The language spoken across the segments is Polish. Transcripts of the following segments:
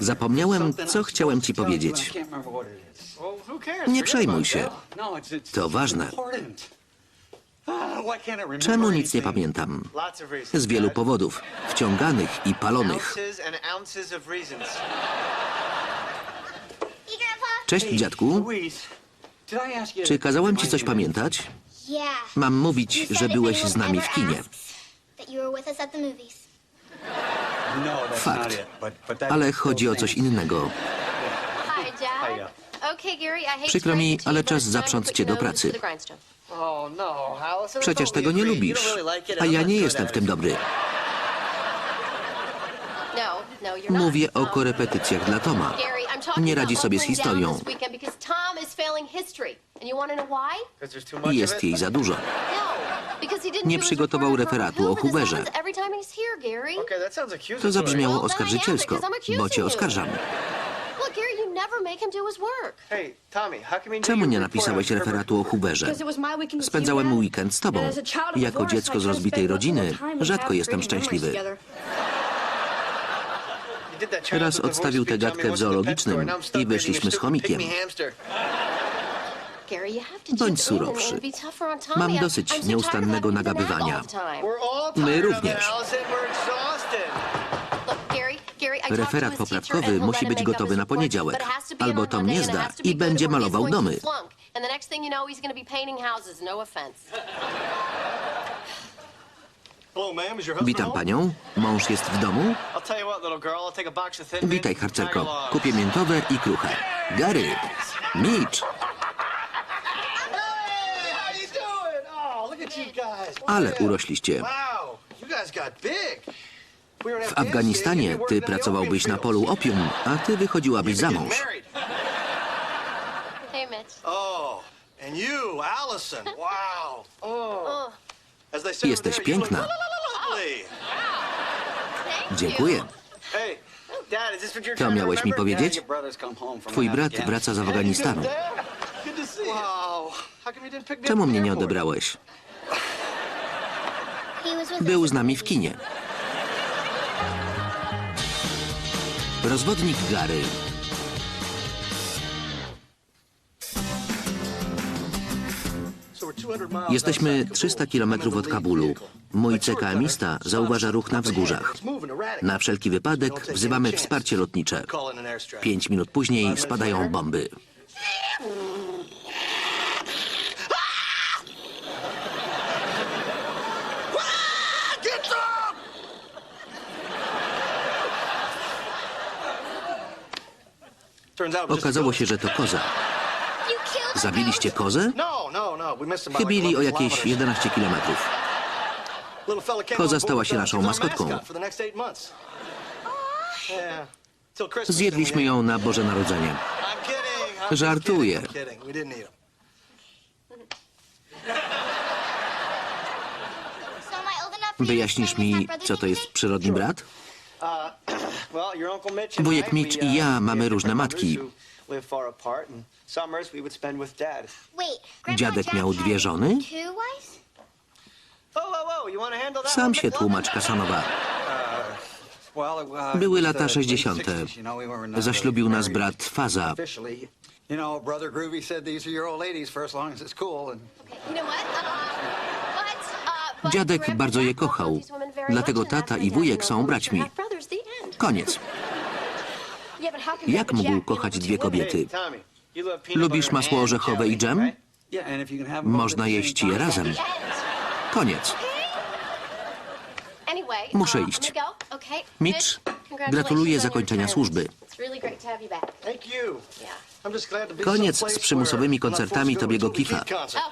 Zapomniałem, co chciałem ci powiedzieć. Nie przejmuj się. No, To ważne. Ah, Czemu nic nie pamiętam? Z wielu powodów. Wciąganych i palonych. Cześć, dziadku. Czy kazałem ci coś pamiętać? Mam mówić, że byłeś z nami w kinie. Fakt. but that Ale chodzi o coś innego. Przykro mi, ale czas zaprząc cię do pracy. Oh no, Przecież tego nie lubisz. A ja nie jestem w tym dobry. No, no. Mówię o korepetycjach dla Toma. Nie radzi sobie z historią. And you want to know why? there's too much Jest of it. jej za dużo. No, because he didn't Nie do his przygotował report on referatu o Hoover. This Huberze. happens every time he's here, Gary. Okay, that sounds accusatory. To zabrzmiało I oskarżycielsko, bo cię you. oskarżam. Look, Gary, you never make him do his work. Hey, Tommy, how come you Czemu nie napisałeś referatu o Huberze? Because it was my weekend with you, Spędzałem weekend z tobą. And as a child of Jako dziecko I z rozbitej rodziny rzadko jestem szczęśliwy. divorce odstawił tę gadkę w zoologicznym i wyszliśmy z chomikiem. pygmy hamster. Gary, you have to Bądź surowszy. Mam dosyć nieustannego nagabywania. My również. Referat poprawkowy musi być gotowy na poniedziałek. Albo Tom nie zda i będzie malował domy. No Witam panią. Mąż jest w domu? Witaj, harcerko. Kupię miętowe i kruche. Gary, Mitch, Hey, how you doing? Oh, look at you guys. ale urośliście. Wow, you guys got big. We were in W Afganistanie ty pracowałbyś na polu opium, a ty wychodziłabyś za mąż. Oh, Jesteś piękna. Dziękuję. To miałeś mi powiedzieć? Twój brat wraca z Afganistanu. Dad, good to see Był z nami w kinie. Rozwodnik Gary. So we're 200 miles Jesteśmy outside 300 Kabul. kilometrów od Kabulu. Mój CKM-ista zauważa ruch na wzgórzach. Na wszelki wypadek wzywamy wsparcie lotnicze. Pięć minut później spadają bomby. Okazało się, że to koza. Zabiliście kozę? No, no, no. Chybili o 11 jakieś kilometers. 11 kilometrów. Koza stała się naszą maskotką. Zjedliśmy ją na Boże Narodzenie. Żartuję. Wyjaśnisz mi, co to jest przyrodni brat? Wujek I, Mitch i uh, ja we mamy różne matki. Dziadek miał dwie żony? Sam się tłumacz, Kasanowa. It, uh, Były lata the 60. late 60s, you know, we were not Zaślubił nas brat Faza. Uh, uh, Dziadek bardzo je kochał. Dlatego tata i wujek są braćmi. Koniec. Jak mógł kochać dwie kobiety? Lubisz masło orzechowe i dżem? Można jeść je razem. Koniec. Muszę iść. Mitch, gratuluję zakończenia służby. Koniec z przymusowymi koncertami Tobiego to a Toby Keitha. Keith concert.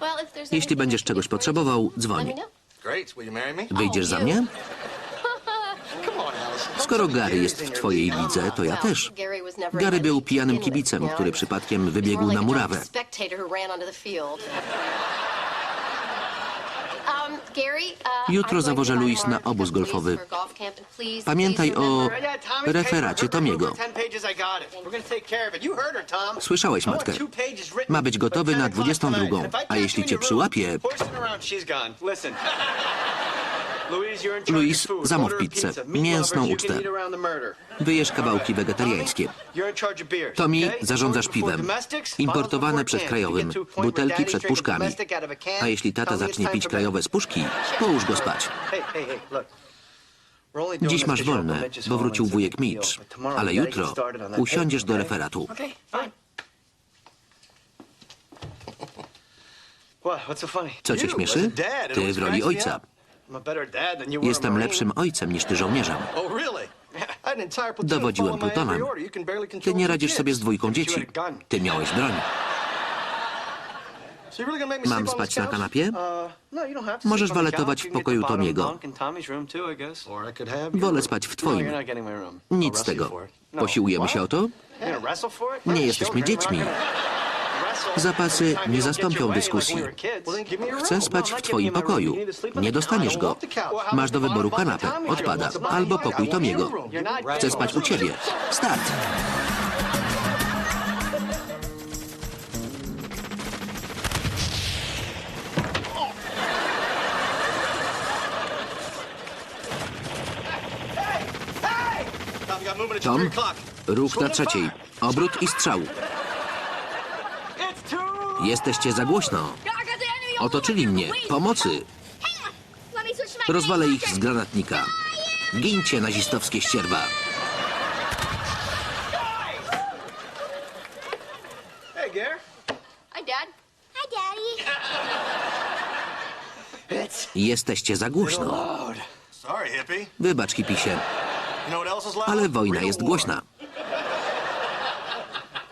Well, if there's Jeśli będziesz czegoś potrzebował, dzwoń. Wyjdziesz za you. mnie? Come on, Allison. Don't Skoro Gary jest w twojej lidze, to ja też. Gary był pijanym kibicem, który przypadkiem wybiegł na murawę. Jutro zawożę Louise na obóz golfowy. Pamiętaj o referacie Tomiego. paper, 10 pages, I got it. We're gonna take care of it. You heard her, Tom. Słyszałeś matkę. Ma być gotowy na 10 o'clock 22. tonight. And if I A jeśli cię przyłapie, Louise, zamów pizzę. Mięsną ucztę. Wyjesz kawałki wegetariańskie. Tommy, zarządzasz piwem. Importowane przed krajowym. Butelki przed puszkami. A jeśli tata zacznie pić krajowe z puszki, połóż go spać. Dziś masz wolne, bo wrócił wujek Mitch. Ale jutro usiądziesz do referatu. Co cię śmieszy? Ty w roli ojca. Up. I'm a better dad than you were a Jestem lepszym ojcem niż ty żołnierzem. Oh, Dowodziłem plutonem. order. You can barely Ty control nie radzisz sobie z dwójką dzieci. Ty miałeś broń. Mam spać na kanapie? Uh, no, Możesz waletować w You can get pokoju Tomiego. Wolę spać w No, twoim. Nic z tego. No. Posiłujemy się o to? Nie jesteśmy dziećmi. Zapasy nie zastąpią dyskusji. Chcę spać w twoim pokoju. Nie dostaniesz go. Masz do wyboru kanapę. Odpada. Albo pokój Tomiego. Chcę spać u ciebie. Start. Tom, ruch na trzeciej. Obrót i strzał. Jesteście za głośno. Otoczyli mnie. Pomocy. Rozwalę ich z granatnika. Gincie, nazistowskie. It's Jesteście za głośno. Wybacz, hipisie, ale wojna jest głośna.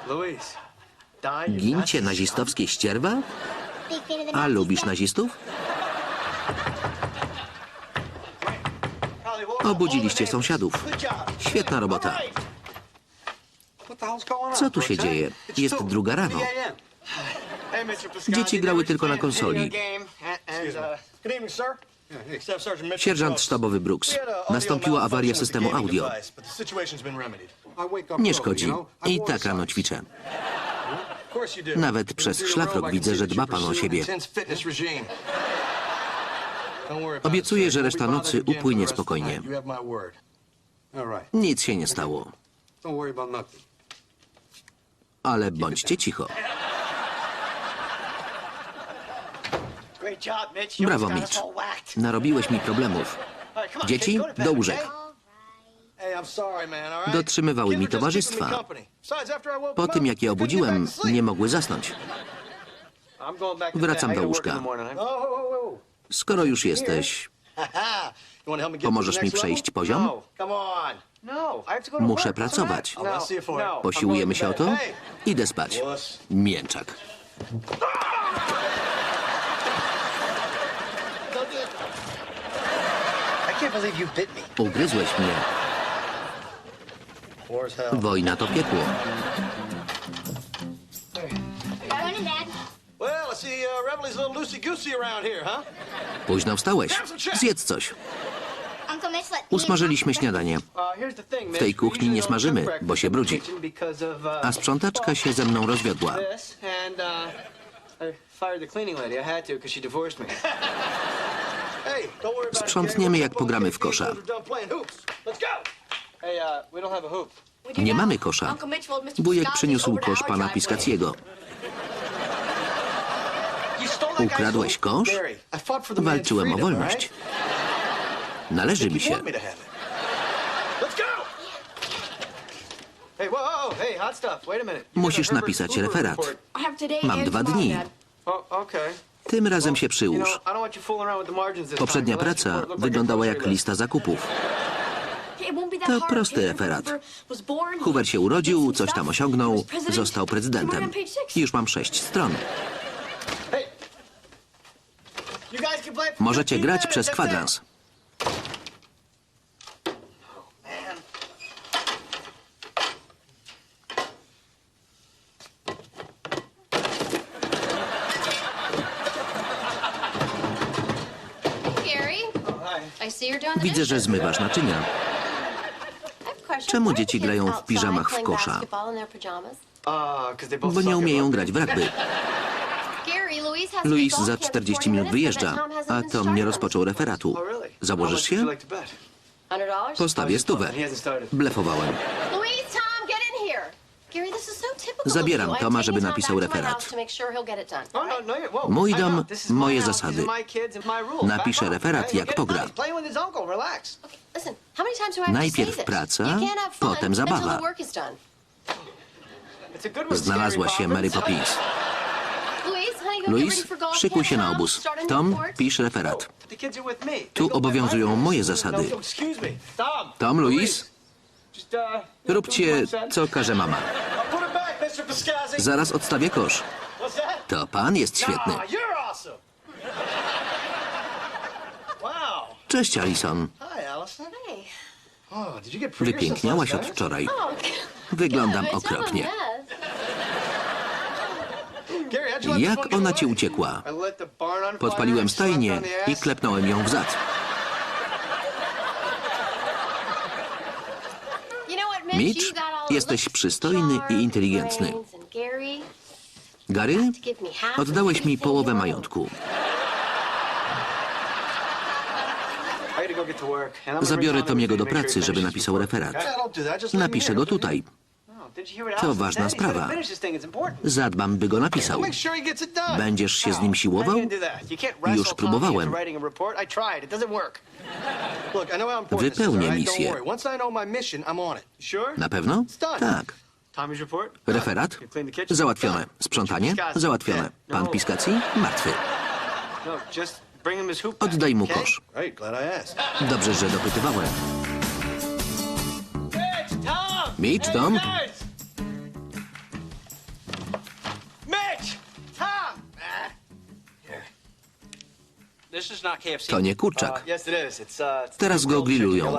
Louise. Gincie, Nazis. nazistowskie ścierwa? A lubisz nazistów? Obudziliście sąsiadów. Świetna robota. Co tu się dzieje? Jest druga rano. Dzieci grały tylko na konsoli. Sierżant sztabowy Brooks. Nastąpiła awaria systemu audio. Nie szkodzi. I tak rano ćwiczę. Of course you do. Nawet przez szlafrok widzę, że dba pan o siebie. Obiecuję, że reszta nocy upłynie spokojnie. Nic się nie stało. Ale bądźcie cicho. Brawo, Mitch. Narobiłeś mi problemów. Dzieci, do łóżek. Dotrzymywały mi towarzystwa. Po tym, jak je obudziłem, nie mogły zasnąć. Wracam do łóżka. Oh, oh, oh. Skoro już jesteś, Pomożesz mi przejść poziom? No. No, Muszę pracować. I'm posiłujemy się o to? Idę spać. Mięczak. Ugryzłeś mnie. Around here, huh? Późno wstałeś. Zjedz coś. Usmażyliśmy śniadanie. Uh, W tej kuchni nie smażymy, bo się brudzi. A sprzątaczka się ze mną rozwiodła. Uh, to Sprzątniemy, jak pogramy w kosza. Uh. Nie mamy kosza. Wujek przyniósł kosz pana guy's Ukradłeś hoop? kosz? Gary, I fought for the man's Walczyłem o wolność. Należy mi You się. Musisz napisać referat. Mam dwa dni. Oh. Tym razem się przyłóż. Poprzednia praca wyglądała jak lista zakupów. To prosty referat. Hoover się urodził, coś tam osiągnął, został prezydentem. Już mam sześć stron. Możecie 15 grać przez kwadrans. The Widzę, że zmywasz naczynia. I have a question. Czemu dzieci grają w piżamach w kosza? both Bo nie umieją grać w rugby. Be za golf camp 40 in 40 minut wyjeżdża, a Tom nie rozpoczął referatu. Oh? Założysz się? you like to bet? $100? Postawię stówę. Blefowałem. Zabieram Toma, żeby napisał referat. Oh, no, no, Mój dom, moje zasady. Napiszę referat, okay? jak pogra. Najpierw praca, potem zabawa. Znalazła się Mary Poppins. Golf szykuj się na obóz. Tom, pisz referat. They Tu obowiązują moje zasady. No. Tom. Just, uh, róbcie co każe mama. Zaraz odstawię kosz. To pan jest świetny. Cześć, Alison. Wypiękniałaś od wczoraj. Wyglądam okropnie. Jak ona ci uciekła? Podpaliłem stajnię i klepnąłem ją w zad. Mitch? Jesteś przystojny i inteligentny. Gary, oddałeś mi połowę majątku. I gotta go get to work, and I'm gonna Zabiorę Tomiego do pracy, żeby napisał referat. Napiszę go tutaj. No, To ważna sprawa. Zadbam, by go napisał. Będziesz się z nim siłował? Już próbowałem. Wypełnię misję. Na pewno? Tak. Referat? Załatwione. Sprzątanie? Załatwione. Pan No. Piscaci? Martwy. Oddaj mu kosz. Dobrze, że dopytywałem. Mitch, Tom! To nie Uh, kurczak. uh, it's Teraz go grillują.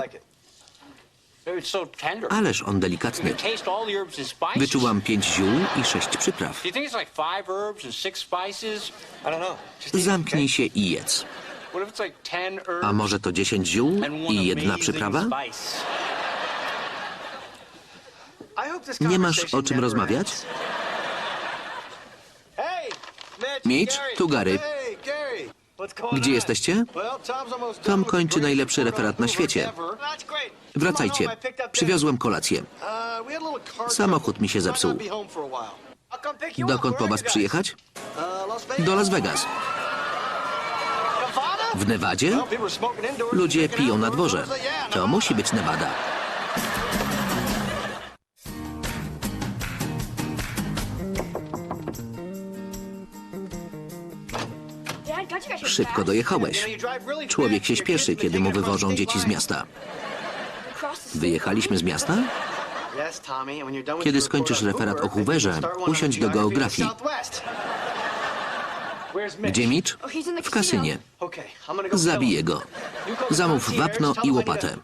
Ależ on delikatny. can taste all the herbs and spices. Wyczułam pięć ziół i sześć przypraw. Do you think it's like five herbs and six spices? I don't know. Just eat it, Zamknij się i jedz. What if it's like ten herbs A może to dziesięć ziół i jedna przyprawa? spice? I hope this Nie masz conversation o czym rozmawiać? Mitch, tu Gary. Gdzie jesteście? Tom kończy najlepszy referat na świecie. Wracajcie. Przywiozłem kolację. Samochód mi się zepsuł. Dokąd po was przyjechać? Do Las Vegas. W Nevadzie? Ludzie piją na dworze. To musi być Nevada. Szybko dojechałeś. Człowiek się śpieszy, kiedy mu wywożą dzieci z miasta. Wyjechaliśmy z miasta? Kiedy skończysz referat o Hooverze, usiądź do geografii. Gdzie Mitch? W kasynie. Zabiję go. Zamów wapno i łopatę.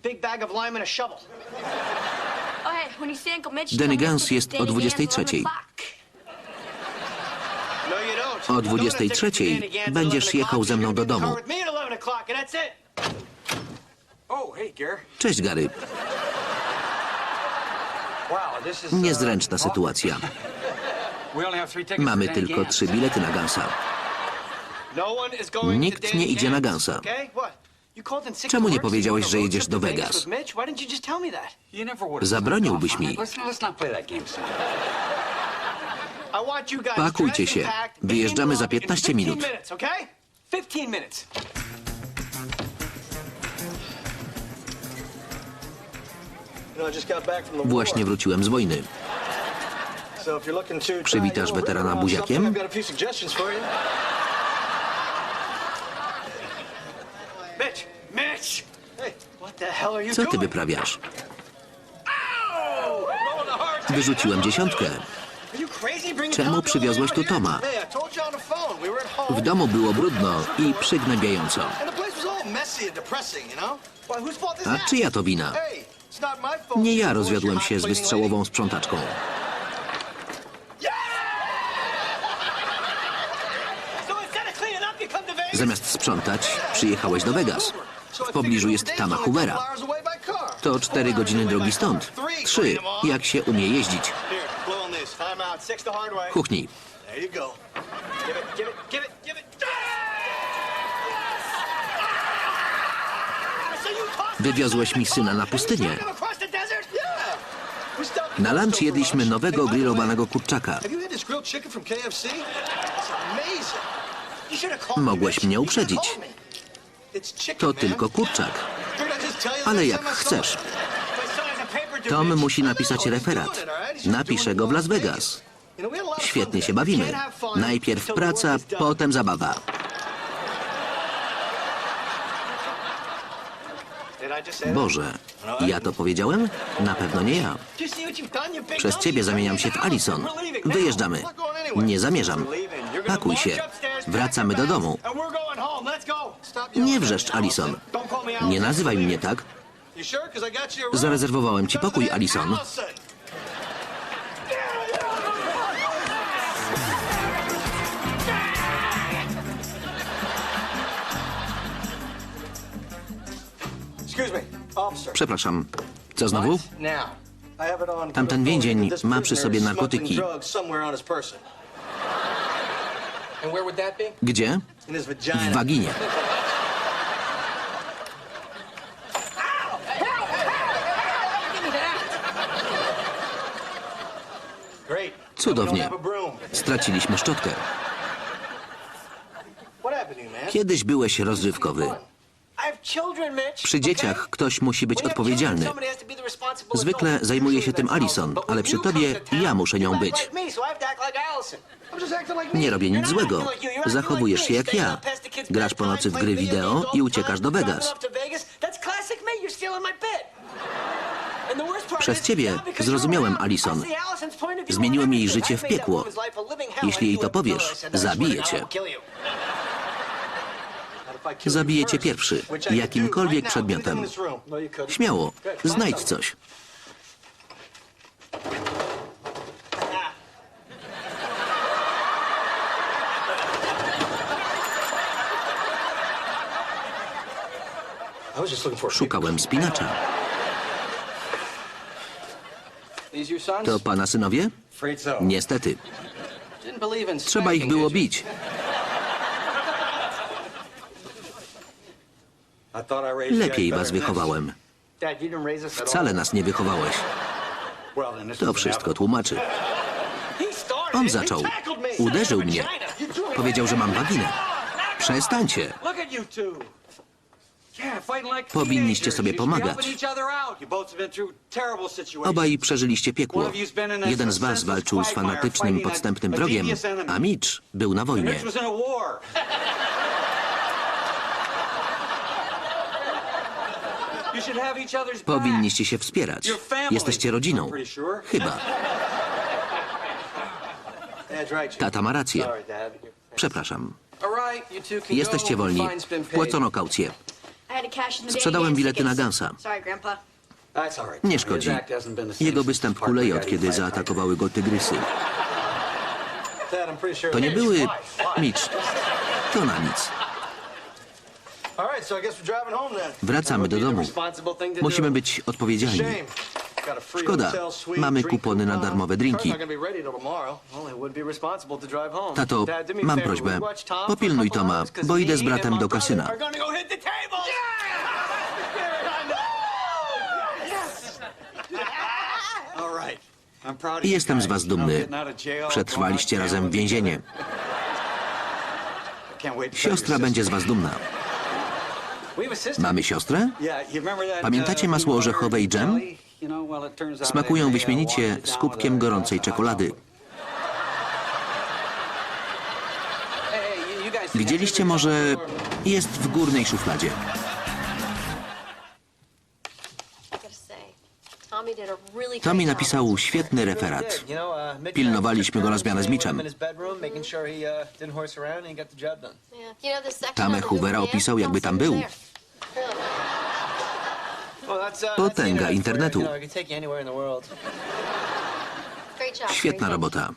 Danny Gans jest o Gans 23. on the clock. O 23 będziesz jechał ze mną do domu. Cześć, Gary. Niezręczna sytuacja. Mamy tylko trzy bilety na Gansa. Nikt nie idzie na Gansa. Czemu nie powiedziałeś, że jedziesz do Vegas? Zabroniłbyś said, "Oh, mi. Pakujcie się. Wyjeżdżamy za 15 minut. Właśnie wróciłem z wojny. Przywitasz weterana buziakiem? Co ty wyprawiasz? Wyrzuciłem dziesiątkę. Czemu przywiozłeś tu Toma? W domu było brudno i przygnębiająco. A czyja to wina? Nie ja rozwiodłem się z wystrzałową sprzątaczką. Zamiast sprzątać, przyjechałeś do Vegas. W pobliżu jest Tama Hoovera. To cztery godziny drogi stąd. Trzy, jak się umie jeździć. Kuchnij. Wywiozłeś mi syna na pustynię. Na lunch jedliśmy nowego grillowanego kurczaka. Mogłeś mnie uprzedzić. To tylko kurczak. Ale jak chcesz. Tom musi napisać referat. Napiszę go w Las Vegas. Świetnie się bawimy. Najpierw praca, potem zabawa. Boże, ja to powiedziałem? Na pewno nie ja. Przez ciebie zamieniam się w Alison. Wyjeżdżamy. Nie zamierzam. Pakuj się. Wracamy do domu. Nie wrzeszcz, Alison. Nie nazywaj mnie tak. Zarezerwowałem ci pokój, Alison. Przepraszam. Co znowu? Tamten więzień ma przy sobie narkotyki. Gdzie? W waginie. Cudownie. Straciliśmy szczotkę. Kiedyś byłeś rozrywkowy. Przy dzieciach ktoś musi być odpowiedzialny. Zwykle zajmuje się tym Alison, ale przy tobie ja muszę nią być. Nie robię nic złego. Zachowujesz się jak ja. Grasz po nocy w gry wideo i uciekasz do Vegas. Przez ciebie zrozumiałem Alison. Zmieniłem jej życie w piekło. Jeśli jej to powiesz, zabiję cię. Zabiję cię pierwszy, jakimkolwiek przedmiotem. Śmiało, znajdź coś. Szukałem spinacza. To pana synowie? Niestety. Trzeba ich było bić. Lepiej was wychowałem. Wcale nas nie wychowałeś. To wszystko tłumaczy. On zaczął. Uderzył mnie. Powiedział, że mam waginę. Przestańcie. Powinniście sobie pomagać. Obaj przeżyliście piekło. Jeden z was walczył z fanatycznym, podstępnym wrogiem, a Mitch był na wojnie. Powinniście się wspierać. Jesteście rodziną. Chyba. Tata ma rację. Przepraszam. Jesteście wolni. Płacono kaucję. Sprzedałem bilety na Gansa. Nie szkodzi. Jego występ kuleje od kiedy zaatakowały go tygrysy. To nie były... Mitch, to na nic. Wracamy do domu. Musimy być odpowiedzialni. Szkoda, mamy kupony na darmowe drinki. Tato, mam prośbę. Popilnuj Toma, bo idę z bratem do kasyna. I jestem z was dumny. Przetrwaliście razem w więzienie. Siostra będzie z was dumna. Mamy siostrę? Pamiętacie masło orzechowe i dżem? Smakują wyśmienicie z kubkiem gorącej czekolady. Widzieliście może... Jest w górnej szufladzie. Tommy napisał świetny referat. Pilnowaliśmy go na zmianę z Mitchem. Tamę Hoovera opisał, jakby tam był. Potęga internetu. Świetna robota.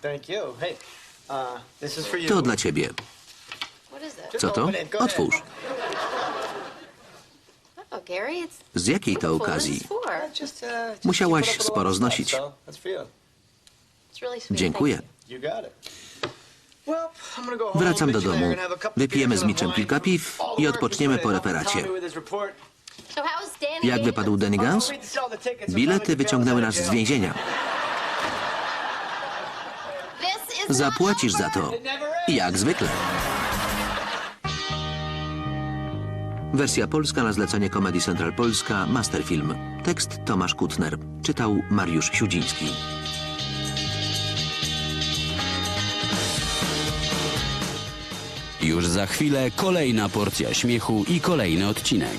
To dla ciebie. Co to? Otwórz. Z jakiej to okazji? Musiałaś sporo znosić. Dziękuję. Wracam do domu. Wypijemy z Mitchem kilka piw i odpoczniemy po referacie. Jak wypadł Danny Gans? Bilety wyciągnęły nas z więzienia. Zapłacisz za to. Jak zwykle. Wersja polska na zlecenie Comedy Central Polska, Masterfilm. Tekst Tomasz Kutner. Czytał Mariusz Siudziński. Już za chwilę kolejna porcja śmiechu i kolejny odcinek.